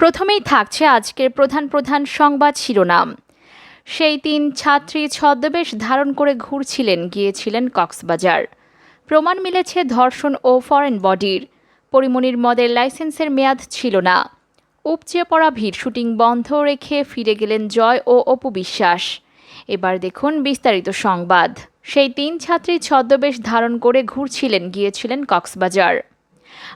প্রথমেই থাকছে আজকের প্রধান প্রধান সংবাদ শিরোনাম। সেই তিন ছাত্রী ছদ্মবেশ ধারণ করে ঘুরছিলেন, গিয়েছিলেন কক্সবাজার। প্রমাণ মিলেছে ধর্ষণ ও ফরেন বডির পরিমণির মদের লাইসেন্সের মেয়াদ ছিল না। উপচে পড়া ভিড় শুটিং বন্ধ রেখে ফিরে গেলেন জয় ও অপু বিশ্বাস। এবার দেখুন বিস্তারিত সংবাদ। সেই তিন ছাত্রী ছদ্মবেশ ধারণ করে ঘুরছিলেন, গিয়েছিলেন কক্সবাজার।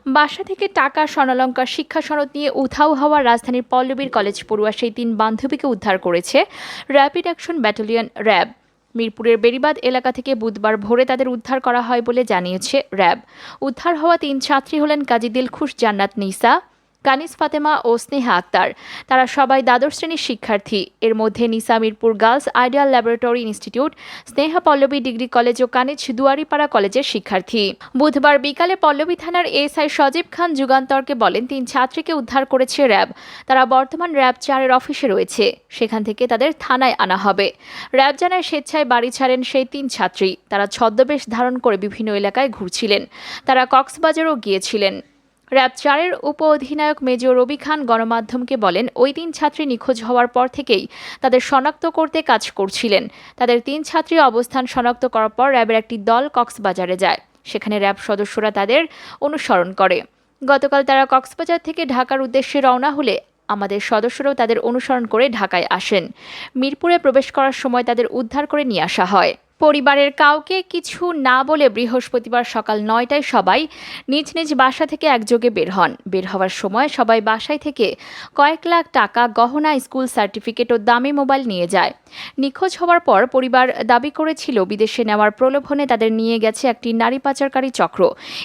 বাসা থেকে টাকা, স্বর্ণালঙ্কার, শিক্ষা সনদ নিয়ে উধাও হওয়া রাজধানীর পল্লবীর কলেজ পড়ুয়া সেই তিন বান্ধবীকে উদ্ধার করেছে র্যাপিড অ্যাকশন ব্যাটালিয়ন র্যাব। মিরপুরের বেরিবাদ এলাকা থেকে বুধবার ভোরে তাদের উদ্ধার করা হয় বলে জানিয়েছে র্যাব। উদ্ধার হওয়া তিন ছাত্রী হলেন কাজী দিলখুশ জান্নাত নিসা কানিস ফাতেমা ও স্নেহা আক্তার। তারা সবাই দ্বাদশ শ্রেণির শিক্ষার্থী। এর মধ্যে Nisa Mirpur girls ideal laboratory institute, Sneha Pallabi degree college ও কানিজ দুয়ারিপাড়া কলেজের শিক্ষার্থী। বুধবার বিকালে পল্লবী থানার এসআই সজীব খান যুগান্তরকে বলেন, তিন ছাত্রীকে উদ্ধার করেছে র্যাব। তারা বর্তমান র্যাব চারের অফিসে রয়েছে। সেখান থেকে তাদের থানায় আনা হবে। র্যাব জানায়, স্বেচ্ছায় বাড়ি ছাড়েন সেই তিন ছাত্রী। তারা ছদ্মবেশ ধারণ করে বিভিন্ন এলাকায় ঘুরছিলেন। তারা কক্সবাজারও গিয়েছিলেন। র্যাব চারের উপ অধিনায়ক মেজর রবি খান গণমাধ্যমকে বলেন, ওই তিন ছাত্রী নিখোঁজ হওয়ার পর থেকেই তাদের শনাক্ত করতে কাজ করছিলেন। তাদের তিন ছাত্রী অবস্থান শনাক্ত করার পর র্যাবের একটি দল কক্সবাজারে যায়। সেখানে র্যাব সদস্যরা তাদের অনুসরণ করে। গতকাল তারা কক্সবাজার থেকে ঢাকার উদ্দেশ্যে রওনা হলে আমাদের সদস্যরাও তাদের অনুসরণ করে ঢাকায় আসেন। মিরপুরে প্রবেশ করার সময় তাদের উদ্ধার করে নিয়ে আসা হয়। পরিবারের কাউকে কিছু না বলে বৃহস্পতিবার সকাল নয়টায় সবাই নিজ নিজ বাসা থেকে একযোগে বের হন। বের হওয়ার সময় সবাই বাসায় থেকে কয়েক লাখ টাকা গহনা, স্কুল সার্টিফিকেট ও দামি মোবাইল নিয়ে যায়। নিখোঁজ হওয়ার পর পরিবার দাবি করেছিল, বিদেশে নেওয়ার প্রলোভনে তাদের নিয়ে গেছে একটি নারী পাচারকারী চক্র।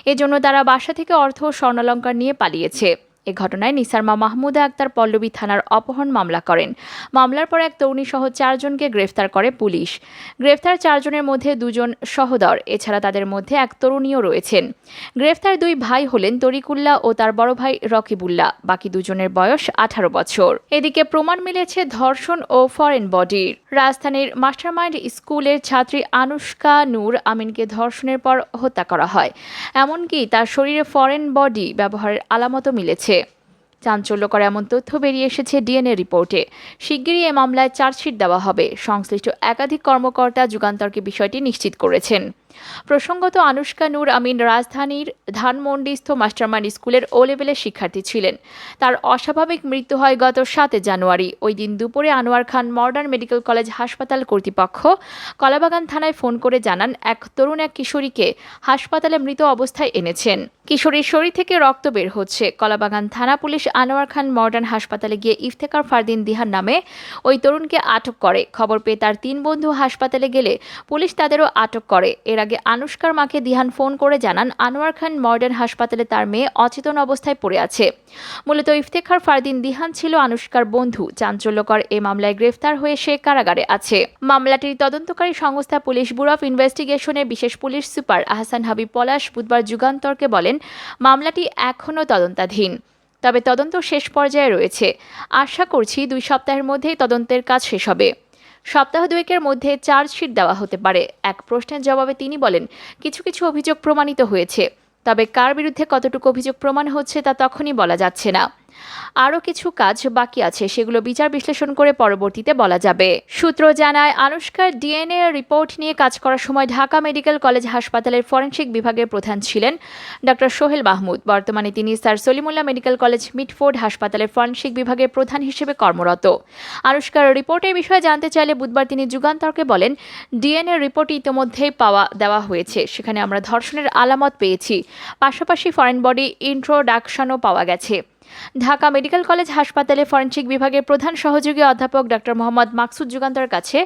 এজন্য তারা বাসা থেকে অর্থ স্বর্ণালঙ্কার নিয়ে পালিয়েছে। এ ঘটনায় নিসারমা মাহমুদা আক্তার পল্লবী থানার অপহরণ মামলা করেন। মামলার পর এক তরুণী সহ চারজনকে গ্রেফতার করে পুলিশ। গ্রেফতার চারজনের মধ্যে দুজন সহদর, এছাড়া তাদের মধ্যে এক তরুণীও রয়েছেন। গ্রেফতার দুই ভাই হলেন তরিকুল্লাহ ও তার বড় ভাই রকিবুল্লাহ বাকি দুজনের বয়স আঠারো বছর। এদিকে প্রমাণ মিলেছে ধর্ষণ ও ফরেন বডির রাজধানীর মাস্টারমাইন্ড স্কুলের ছাত্রী আনুষ্কা নূর আমিনকে ধর্ষণের পর হত্যা করা হয়। এমনকি তার শরীরে ফরেন বডি ব্যবহারের আলামতও মিলেছে। চাঞ্চল্যকর এমন তথ্য বেরিয়ে এসেছে ডিএনএ রিপোর্টে। শিগগিরই এ মামলায় চার্জশিট দেওয়া হবে। সংশ্লিষ্ট একাধিক কর্মকর্তা যুগান্তরকে বিষয়টি নিশ্চিত করেছেন। প্রসঙ্গত আনুষ্কা নূর আমিন রাজধানীর ধানমন্ডিস্থ মাস্টারমাইন্ড স্কুলের ও লেভেলের শিক্ষার্থী ছিলেন। তার অস্বাভাবিক মৃত্যু হয় গত সাতে জানুয়ারি। ওই দিন দুপুরে Anwar Khan modern medical college হাসপাতাল কর্তৃপক্ষ কলাবাগান থানায় ফোন করে জানান, এক তরুণ এক কিশোরীকে হাসপাতালে মৃত অবস্থায় এনেছেন। কিশোরীর শরীর থেকে রক্ত বের হচ্ছে। কলাবাগান থানা পুলিশ আনোয়ার খান মডার্ন হাসপাতালে গিয়ে ইফতেকার ফারদিন দিহার নামে ওই তরুণকে আটক করে। খবর পেয়ে তার তিন বন্ধু হাসপাতালে গেলে পুলিশ তাদেরও আটক করে। এর আগে আনুষ্কার মাকে দিহান ফোন করে জানান, আনোয়ার খান মডার্ন হাসপাতালে তার মেয়ে অচেতন অবস্থায় পড়ে আছে। মূলত ইফতেখার ফারদিন দিহান ছিল আনুষ্কার বন্ধু। চাঞ্চল্যকর এ মামলায় গ্রেফতার হয়ে সে কারাগারে আছে। মামলাটির তদন্তকারী সংস্থা পুলিশ ব্যুরো অফ ইনভেস্টিগেশনের বিশেষ পুলিশ সুপার আহসান হাবিব পলাশ বুধবার যুগান্তরকে বলেন, মামলাটি এখনও তদন্তাধীন। তবে তদন্ত শেষ পর্যায়ে রয়েছে। আশা করছি দুই সপ্তাহের মধ্যেই তদন্তের কাজ শেষ হবে। সপ্তাহ দুয়েকের মধ্যে চার্জশিট দেওয়া হতে পারে। এক প্রশ্নের জবাবে তিনি বলেন, কিছু কিছু অভিযোগ প্রমাণিত হয়েছে। তবে কার বিরুদ্ধে কতটুকু অভিযোগ প্রমাণ হচ্ছে তা তখনই বলা যাচ্ছে না। আরও কিছু কাজ বাকি আছে, সেগুলো বিচার বিশ্লেষণ করে পরবর্তীতে বলা যাবে। সূত্র জানায়, আনুষ্কার ডিএনএ রিপোর্ট নিয়ে কাজ করার সময় ঢাকা মেডিকেল কলেজ হাসপাতালের ফরেনসিক বিভাগের প্রধান ছিলেন ডক্টর সোহেল মাহমুদ। বর্তমানে তিনি sir Salimullah medical college Mitford হাসপাতালের ফরেনসিক বিভাগের প্রধান হিসেবে কর্মরত। আনুষ্কার রিপোর্টের বিষয়ে জানতে চাইলে বুধবার তিনি যুগান্তরকে বলেন, ডিএনএ রিপোর্ট ইতিমধ্যেই পাওয়া, দেওয়া হয়েছে। সেখানে আমরা ধর্ষণের আলামত পেয়েছি। পাশাপাশি ফরেন বডি ইন্ট্রোডাকশনও পাওয়া গেছে। ঢাকা মেডিকেল কলেজ হাসপাতালে ফরেনসিক বিভাগের প্রধান সহযোগী অধ্যাপক ডক্টর মোহাম্মদ মাকসুদ যুগান্তরের কাছে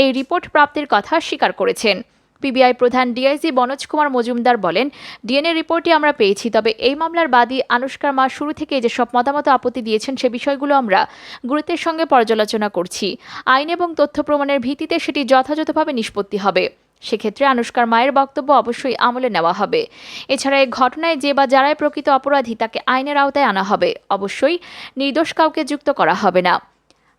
এই রিপোর্ট প্রাপ্তির কথা স্বীকার করেছেন। পিবিআই প্রধান ডিআইজি বনোজ কুমার মজুমদার বলেন, ডিএনএ রিপোর্টটি আমরা পেয়েছি, তবে এই মামলার বাদী আনুষ্কার মা শুরু থেকে যেসব মতামত আপত্তি দিয়েছেন সে বিষয়গুলো আমরা গুরুত্বের সঙ্গে পর্যালোচনা করছি। আইন এবং তথ্য প্রমাণের ভিত্তিতে সেটি যথাযথভাবে নিষ্পত্তি হবে। সেক্ষেত্রে আনুষ্কার মায়ের বক্তব্য অবশ্যই আমলে নেওয়া হবে। এছাড়া এই ঘটনায় যে বা যারাই প্রকৃত অপরাধী তাকে আইনের আওতায় আনা হবে। অবশ্যই নির্দোষ কাউকে যুক্ত করা হবে না।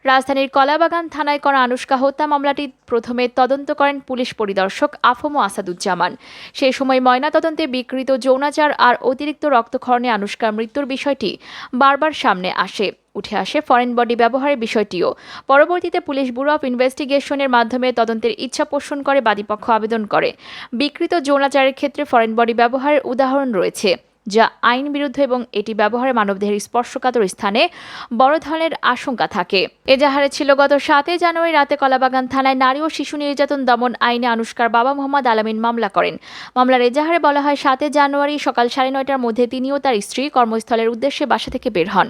রাজধানীর কলাবাগান থানায় করা আনুষ্কা হত্যা মামলাটি প্রথমে তদন্ত করেন পুলিশ পরিদর্শক আফমো আসাদুজ্জামান। সেই সময় ময়নাতদন্তে বিকৃত যৌনাচার আর অতিরিক্ত রক্তক্ষরণে আনুষ্কার মৃত্যুর বিষয়টি বারবার সামনে আসে। উঠে আসে ফরেন বডি ব্যবহারের বিষয়টিও। পরবর্তীতে পুলিশ ব্যুরো অফ ইনভেস্টিগেশনের মাধ্যমে তদন্তের ইচ্ছা পোষণ করে বাদীপক্ষ আবেদন করে। বিকৃত যৌনাচারের ক্ষেত্রে ফরেন বডি ব্যবহারের উদাহরণ রয়েছে। যা আইন বিরুদ্ধ এবং এটি ব্যবহারে মানবদেহের স্পর্শকাতর স্থানে বড় ধরনের আশঙ্কা থাকে। এজাহারে ছিল গত সাতই জানুয়ারি রাতে কলাবাগান থানায় নারী ও শিশু নির্যাতন দমন আইনে আনুষ্কার বাবা মোহাম্মদ আলামিন মামলা করেন। মামলার এজাহারে বলা হয়, সাতই জানুয়ারি সকাল সাড়ে নয়টার মধ্যে তিনি ও তার স্ত্রী কর্মস্থলের উদ্দেশ্যে বাসা থেকে বের হন।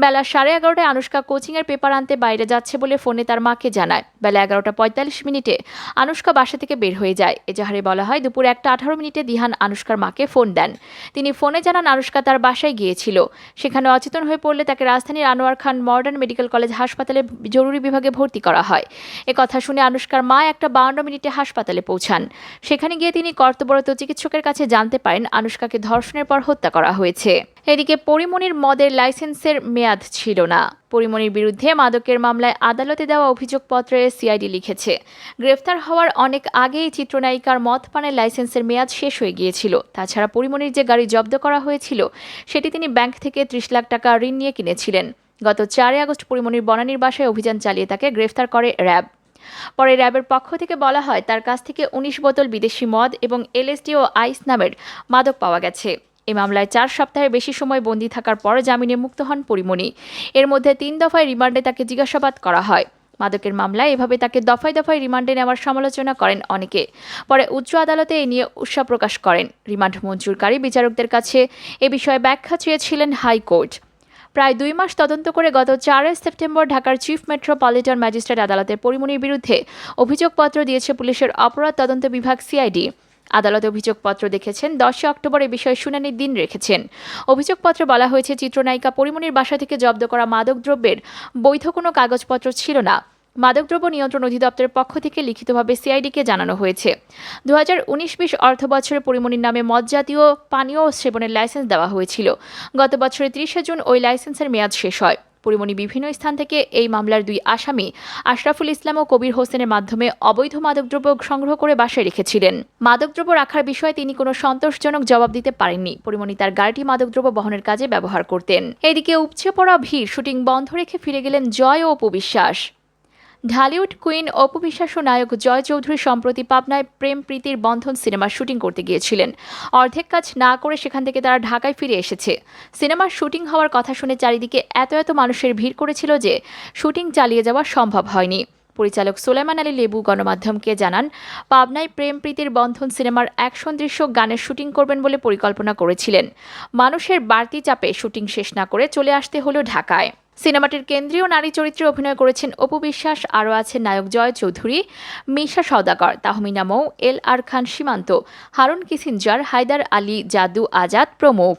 বেলা সাড়ে এগারোটায় আনুষ্কা কোচিংয়ের পেপার আনতে বাইরে যাচ্ছে বলে ফোনে তার মাকে জানায়। বেলা এগারোটা পঁয়তাল্লিশ মিনিটে আনুষ্কা বাসা থেকে বের হয়ে যায়। এজাহারে বলা হয়, দুপুর একটা আঠারো মিনিটে দিহান আনুষ্কার মাকে ফোন দেন। তিনি ফোনে জানান আনুষ্কা তার বাসায় গিয়েছিল। সেখানে অচেতন হয়ে পড়লে তাকে রাজধানীর Anwar Khan modern medical college হাসপাতালে জরুরি বিভাগে ভর্তি করা হয়। এ কথা শুনে আনুষ্কার মা একটা বাউন্ন মিনিটে হাসপাতালে পৌঁছান। সেখানে গিয়ে তিনি কর্তব্যরত চিকিৎসকের কাছে জানতে পারেন আনুষ্কাকে ধর্ষণের পর হত্যা করা হয়েছে। এদিকে পরিমণির মদের লাইসেন্সের মেয়াদ ছিল না। পরিমণির বিরুদ্ধে মাদকের মামলায় আদালতে দেওয়া অভিযোগপত্রে সিআইডি লিখেছে, গ্রেফতার হওয়ার অনেক আগেই চিত্রনায়িকার মদ পানের লাইসেন্সের মেয়াদ শেষ হয়ে গিয়েছিল। তাছাড়া পরিমণির যে গাড়ি জব্দ করা হয়েছিল। সেটি তিনি ব্যাংক থেকে ত্রিশ লাখ টাকা ঋণ নিয়ে কিনেছিলেন। গত চারই আগস্ট পরিমণির বনানীর বাসায় অভিযান চালিয়ে তাকে গ্রেফতার করে র্যাব। পরে র্যাবের পক্ষ থেকে বলা হয়, তার কাছ থেকে উনিশ বোতল বিদেশি মদ এবং এলএসডি ও আইস নামের মাদক পাওয়া গেছে। এই মামলায় চার সপ্তাহের বেশি সময় বন্দী থাকার পর জামিনে মুক্ত হন পরিমণি এর মধ্যে তিন দফায় রিমান্ডে তাকে জিজ্ঞাসাবাদ করা হয়। মাদকের মামলায় এভাবে তাকে দফায় দফায় রিমান্ডে নেওয়ার সমালোচনা করেন অনেকে। পরে উচ্চ আদালতে এ নিয়ে উৎসাহ প্রকাশ করেন। রিমান্ড মঞ্জুরকারী বিচারকদের কাছে এ বিষয়ে ব্যাখ্যা চেয়েছিলেন হাইকোর্ট। প্রায় দুই মাস তদন্ত করে গত চারই সেপ্টেম্বর ঢাকার চিফ মেট্রোপলিটন ম্যাজিস্ট্রেট আদালতের পরিমণির বিরুদ্ধে অভিযোগপত্র দিয়েছে পুলিশের অপরাধ তদন্ত বিভাগ সিআইডি। আদালত অভিযোগপত্র দেখেছেন, দশই অক্টোবর এ বিষয়ে শুনানির দিন রেখেছেন। অভিযোগপত্রে বলা হয়েছে, চিত্রনায়িকা পরিমণির বাসা থেকে জব্দ করা মাদকদ্রব্যের বৈধ কোনো কাগজপত্র ছিল না। মাদকদ্রব্য নিয়ন্ত্রণ অধিদপ্তরের পক্ষ থেকে লিখিতভাবে সিআইডিকে জানানো হয়েছে। দু হাজার উনিশ বিশ অর্থ বছরে পরিমণির নামে মদ জাতীয় পানীয় সেবনের লাইসেন্স দেওয়া হয়েছিল। গত বছরের তিরিশে জুন ওই লাইসেন্সের মেয়াদ শেষ হয়। পরিমণি বিভিন্ন স্থান থেকে এই মামলার দুই আসামি আশরাফুল ইসলাম ও কবির হোসেনের মাধ্যমে অবৈধ মাদকদ্রব্য সংগ্রহ করে বাসায় রেখেছিলেন। মাদকদ্রব্য রাখার বিষয়ে তিনি কোনো সন্তোষজনক জবাব দিতে পারেননি। পরিমণি তার গাড়িটি মাদকদ্রব্য বহনের কাজে ব্যবহার করতেন। এদিকে উপচে পড়া ভিড় শুটিং বন্ধ রেখে ফিরে গেলেন জয় ও অপবিশ্বাস ঢালিউড কুইন অপু বিশ্বাস নায়ক জয় চৌধুরী সম্প্রতি পাবনায় প্রেম প্রীতির বন্ধন সিনেমার শুটিং করতে গিয়েছিলেন। অর্ধেক কাজ না করে সেখান থেকে তারা ঢাকায় ফিরে এসেছে। সিনেমার শুটিং হওয়ার কথা শুনে চারিদিকে এত এত মানুষের ভিড় করেছিল যে শুটিং চালিয়ে যাওয়া সম্ভব হয়নি। পরিচালক সোলেমান আলী লেবু গণমাধ্যমকে জানান, পাবনায় প্রেম প্রীতির বন্ধন সিনেমার অ্যাকশন দৃশ্য গানের শুটিং করবেন বলে পরিকল্পনা করেছিলেন। মানুষের বাড়তি চাপে শুটিং শেষ না করে চলে আসতে হলো ঢাকায়। সিনেমাটির কেন্দ্রীয় নারী চরিত্রে অভিনয় করেছেন অপু বিশ্বাস, আরও আছেন নায়ক জয় চৌধুরী, মিশা সওদাগর, তাহমিনা মৌ, এল আর খান সীমান্ত, হারুন কিসিনজার হায়দার আলী, জাদু আজাদ প্রমুখ।